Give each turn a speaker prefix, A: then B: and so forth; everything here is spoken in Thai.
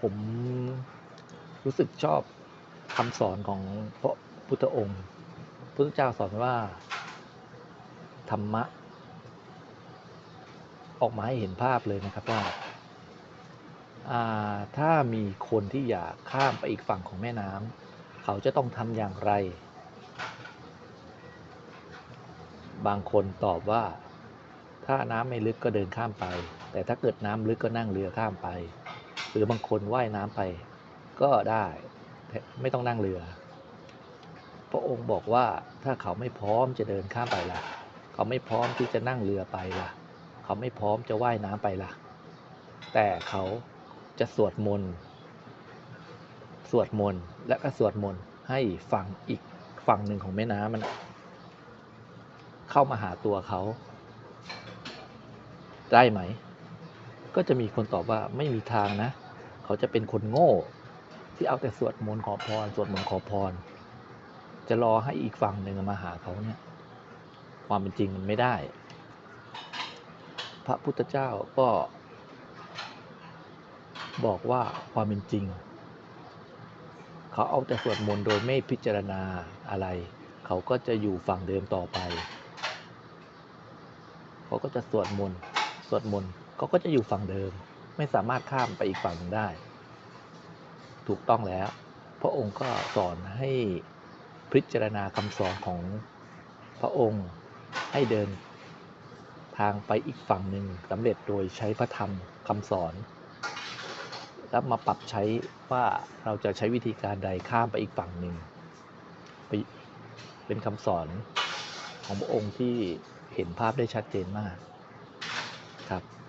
A: ผมรู้สึกชอบคำสอนของพระพุทธองค์พุทธเจ้าสอนว่า ธรรมะ ออกมาให้เห็นภาพเลยนะครับว่าอ่าถ้ามีคนที่อยากข้ามไปอีกฝั่งของแม่น้ำเขาจะต้องทำอย่างไร บางคนตอบว่า ถ้าน้ำไม่ลึกก็เดินข้ามไป แต่ถ้าเกิดน้ำลึกก็นั่งเรือข้ามไป หรือบางคนว่ายน้ำไป ก็ได้ไม่ต้องนั่งเรือ พระองค์บอกว่าถ้าเขาไม่พร้อมจะเดินข้ามไปล่ะ เขาไม่พร้อมที่จะนั่งเรือไปล่ะ เขาไม่พร้อมจะว่ายน้ำไปล่ะ แต่เขาจะสวดมนต์สวดมนต์และก็สวดมนต์ให้ฝั่งอีกฝั่งหนึ่งของแม่น้ำมันเข้ามาหาตัวเขา ได้ไหม ก็จะมีคนตอบว่าไม่มีทางนะ เขาจะเป็นคนโง่ ที่เอาแต่สวดมนต์ขอพรสวดมนต์ขอพร จะรอให้อีกฝั่งหนึ่งมาหาเขาเนี่ย ความเป็นจริงมันไม่ได้ พระพุทธเจ้าก็ บอกว่าความเป็นจริง เขาเอาแต่สวดมนต์โดยไม่พิจารณาอะไร เขาก็จะอยู่ฝั่งเดิมต่อไปเขาก็จะสวดมนต์ วดมนต์เขาก็จะอยู่ฝั่งเดิม ไม่สามารถข้ามไปอีกฝั่งหนึ่งได้ ถูกต้องแล้ว พระองค์ก็สอนให้พิจารณาคำสอนของพระองค์ให้เดินทางไปอีกฝั่งหนึ่งสำเร็จโดยใช้พระธรรมคำสอน แล้วมาปรับใช้ว่าเราจะใช้วิธีการใดข้ามไปอีกฝั่งหนึ่งไปเป็นคำสอนของพระองค์ที่เห็นภาพได้ชัดเจนมาก ครับ